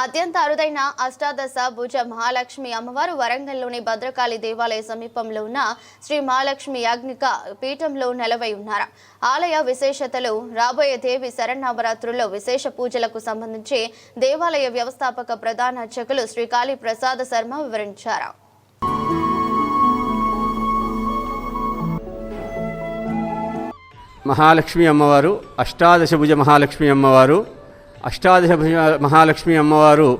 అత్యంత అరుదైన అష్టాదశ భుజ మహాలక్ష్మి అమ్మవారు వరంగల్లోని భద్రకాళి దేవాలయ సమీపంలో ఉన్న శ్రీ మహాలక్ష్మి యాజ్ఞిక పీఠంలో నెలవై ఉన్నారు. ఆలయ విశేషతలు రాబోయే దేవి శరణవరాత్రుల్లో విశేష పూజలకు సంబంధించి దేవాలయ వ్యవస్థాపక ప్రధాన అర్చకులు శ్రీ కాళీ ప్రసాద శర్మ వివరించారు. మహాలక్ష్మి అమ్మవారు అష్టాదశ భుజ మహాలక్ష్మి అమ్మవారు అష్టాదశ మహాలక్ష్మి అమ్మవారు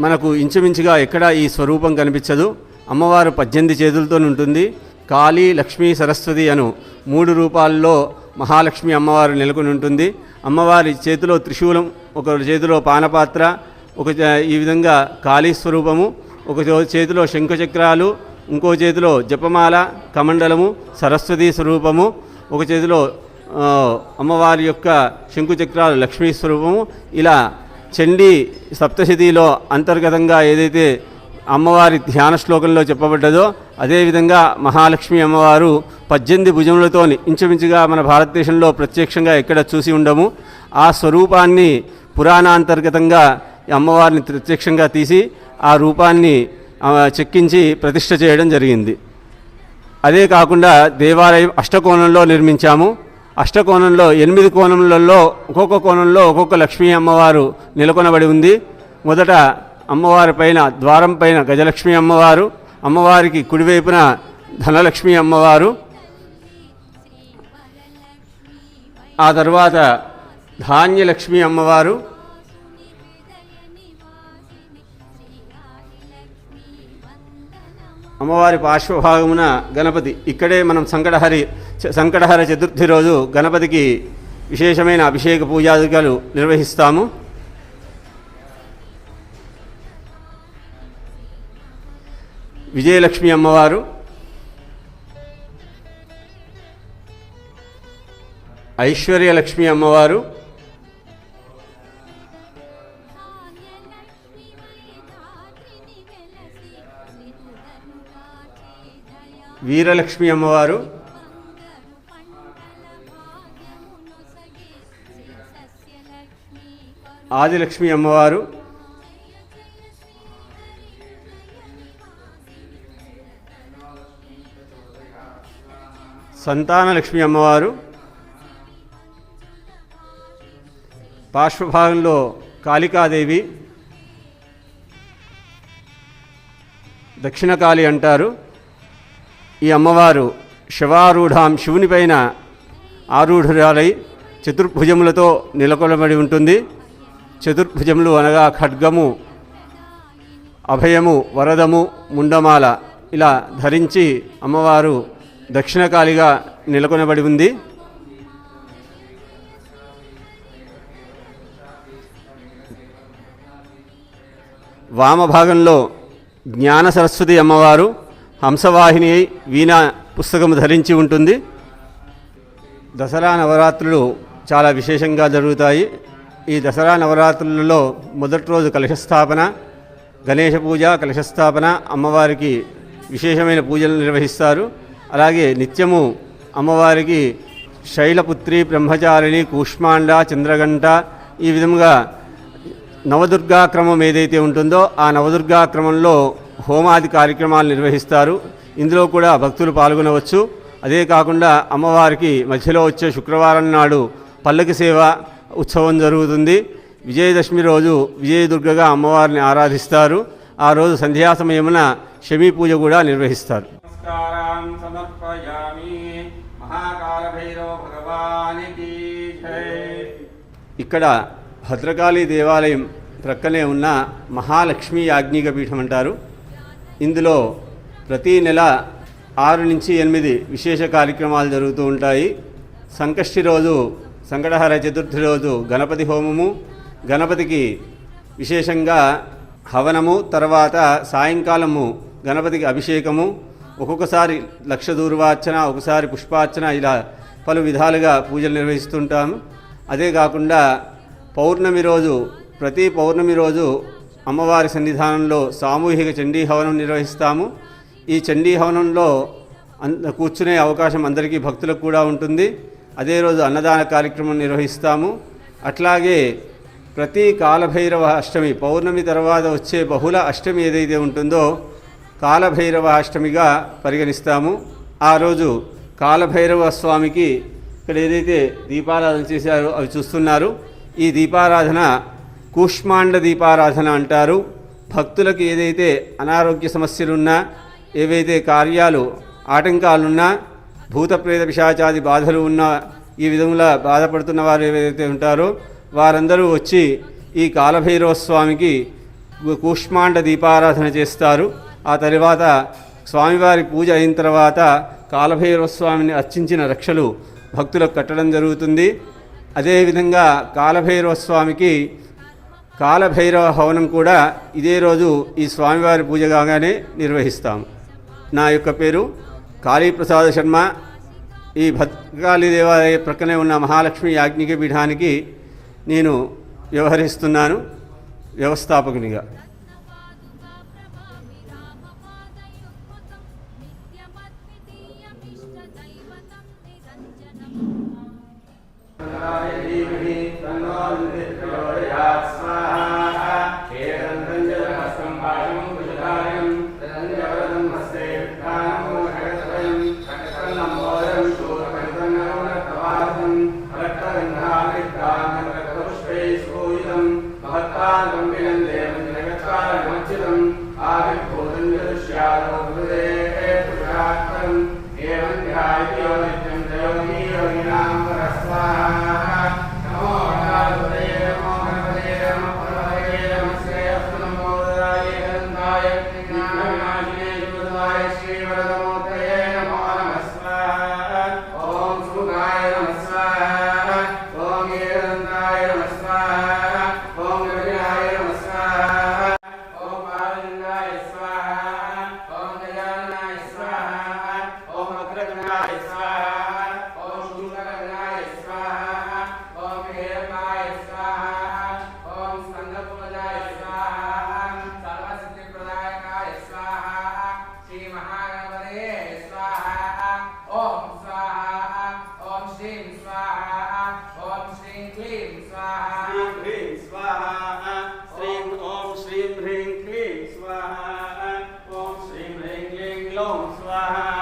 మనకు ఇంచుమించుగా ఎక్కడ ఈ స్వరూపం కనిపించదు. అమ్మవారు పద్దెనిమిది చేతులతో ఉంటుంది. కాళీ లక్ష్మీ సరస్వతి అను మూడు రూపాల్లో మహాలక్ష్మి అమ్మవారు నెలకొని ఉంటుంది. అమ్మవారి చేతిలో త్రిశూలం ఒక చేతిలో పానపాత్ర ఒక చే- ఈ విధంగా కాళీ స్వరూపము ఒక చేతిలో శంఖచక్రాలు ఇంకో చేతిలో జపమాల కమండలము సరస్వతి స్వరూపము ఒక చేతిలో అమ్మవారి యొక్క శంకుచక్రాలు లక్ష్మీ స్వరూపము. ఇలా చండీ సప్తశతిలో అంతర్గతంగా ఏదైతే అమ్మవారి ధ్యాన శ్లోకంలో చెప్పబడ్డదో అదేవిధంగా మహాలక్ష్మి అమ్మవారు పద్దెనిమిది భుజములతో ఇంచుమించుగా మన భారతదేశంలో ప్రత్యక్షంగా ఎక్కడ చూసి ఉండము. ఆ స్వరూపాన్ని పురాణాంతర్గతంగా ఈ అమ్మవారిని ప్రత్యక్షంగా తీసి ఆ రూపాన్ని చెక్కించి ప్రతిష్ట చేయడం జరిగింది. అదే కాకుండా దేవాలయం అష్టకోణంలో నిర్మించాము. అష్టకోణంలో ఎనిమిది కోణములలో ఒక్కొక్క కోణంలో ఒక్కొక్క లక్ష్మీ అమ్మవారు నెలకొనబడి ఉంది. మొదట అమ్మవారి పైన ద్వారం పైన గజలక్ష్మి అమ్మవారు అమ్మవారికి కుడివైపున ధనలక్ష్మి అమ్మవారు. ఆ తర్వాత ధాన్యలక్ష్మి అమ్మవారు. అమ్మవారి పార్శ్వభాగమున గణపతి. ఇక్కడే మనం సంకటహరి చ- సంకటహర చతుర్థి రోజు గణపతికి విశేషమైన అభిషేక పూజాదికలు నిర్వహిస్తాము. విజయలక్ష్మి అమ్మవారు ఐశ్వర్యలక్ష్మి అమ్మవారు వీరలక్ష్మి అమ్మవారు. ఆదిలక్ష్మి అమ్మవారు. సంతానలక్ష్మి అమ్మవారు. పార్శ్వభాగంలో కాళికాదేవి. దక్షిణకాళి అంటారు. ఈ అమ్మవారు శివారూఢాం శివునిపైన ఆరూఢురాలై చతుర్భుజములతో నిలకొలబడి ఉంటుంది. చతుర్భుజములు అనగా ఖడ్గము అభయము వరదము ముండమాల ఇలా ధరించి అమ్మవారు దక్షిణకాళిగా నెలకొనబడి ఉంది. వామభాగంలో జ్ఞాన సరస్వతి అమ్మవారు హంసవాహిని వీణా వీణ పుస్తకము ధరించి ఉంటుంది. దసరా నవరాత్రులు చాలా విశేషంగా జరుగుతాయి. ఈ దసరా నవరాత్రులలో మొదటి రోజు కలశస్థాపన గణేష పూజ కలశస్థాపన అమ్మవారికి విశేషమైన పూజలు నిర్వహిస్తారు. అలాగే నిత్యము అమ్మవారికి శైలపుత్రి బ్రహ్మచారిణి కూష్మాండ చంద్రగంట ఈ విధముగా నవదుర్గాక్రమం ఏదైతే ఉంటుందో ఆ నవదుర్గాక్రమంలో హోమాది కార్యక్రమాలు నిర్వహిస్తారు. ఇందులో కూడా భక్తులు పాల్గొనవచ్చు. అదే కాకుండా అమ్మవారికి మధ్యలో వచ్చే శుక్రవారం నాడు పల్లకి సేవ ఉత్సవం జరుగుతుంది. విజయదశమి రోజు విజయదుర్గగా అమ్మవారిని ఆరాధిస్తారు. ఆ రోజు సంధ్యా సమయమున శమీ పూజ కూడా నిర్వహిస్తారు. ఇక్కడ భద్రకాళి దేవాలయం ప్రక్కనే ఉన్న మహాలక్ష్మి యాజ్ఞిక పీఠం అంటారు. ఇందులో ప్రతీ నెల ఆరు నుంచి ఎనిమిది విశేష కార్యక్రమాలు జరుగుతూ ఉంటాయి. సంకష్టి రోజు సంకటహర చతుర్థి రోజు గణపతి హోమము గణపతికి విశేషంగా హవనము తర్వాత సాయంకాలము గణపతికి అభిషేకము ఒక్కొక్కసారి లక్ష దూర్వార్చన ఒకసారి పుష్పార్చన ఇలా పలు విధాలుగా పూజలు నిర్వహిస్తుంటాము. అదే కాకుండా పౌర్ణమి రోజు ప్రతి పౌర్ణమి రోజు అమ్మవారి సన్నిధానంలో సామూహిక చండీ హవనం నిర్వహిస్తాము. ఈ చండీ హవనంలో కూర్చునే అవకాశం అందరికీ భక్తులకు కూడా ఉంటుంది. అదే రోజు అన్నదాన కార్యక్రమం నిర్వహిస్తాము. అట్లాగే ప్రతి కాలభైరవ అష్టమి పౌర్ణమి తర్వాత వచ్చే బహుళ అష్టమి ఏదైతే ఉంటుందో కాలభైరవ అష్టమిగా పరిగణిస్తాము. ఆ రోజు కాలభైరవ స్వామికి ఇక్కడ ఏదైతే దీపారాధన చేశారో అవి చూస్తున్నారు. ఈ దీపారాధన కూష్మాండ దీపారాధన అంటారు. భక్తులకు ఏదైతే అనారోగ్య సమస్యలున్నా ఏవైతే కార్యాలు ఆటంకాలున్నా భూతప్రేత పిశాచాది బాధలు ఉన్నా ఈ విధంగా బాధపడుతున్న వారు ఏవైతే ఉంటారో వారందరూ వచ్చి ఈ కాలభైరవ స్వామికి కూష్మాండ దీపారాధన చేస్తారు. ఆ తర్వాత స్వామివారి పూజ అయిన తర్వాత కాలభైరవ స్వామిని అర్చించిన రక్షలు భక్తులకు కట్టడం జరుగుతుంది. అదేవిధంగా కాలభైరవ స్వామికి కాలభైరవ హవనం కూడా ఇదే రోజు ఈ స్వామివారి పూజ కాగానే నిర్వహిస్తాము. నా యొక్క పేరు కాళీప్రసాద శర్మ. ఈ భద్రకాళి దేవాలయ ప్రక్కనే ఉన్న మహాలక్ష్మి యాజ్ఞిక పీఠానికి నేను వ్యవహరిస్తున్నాను వ్యవస్థాపకునిగా. एवं ध्यायत्यो नित्यम् Vamos lá.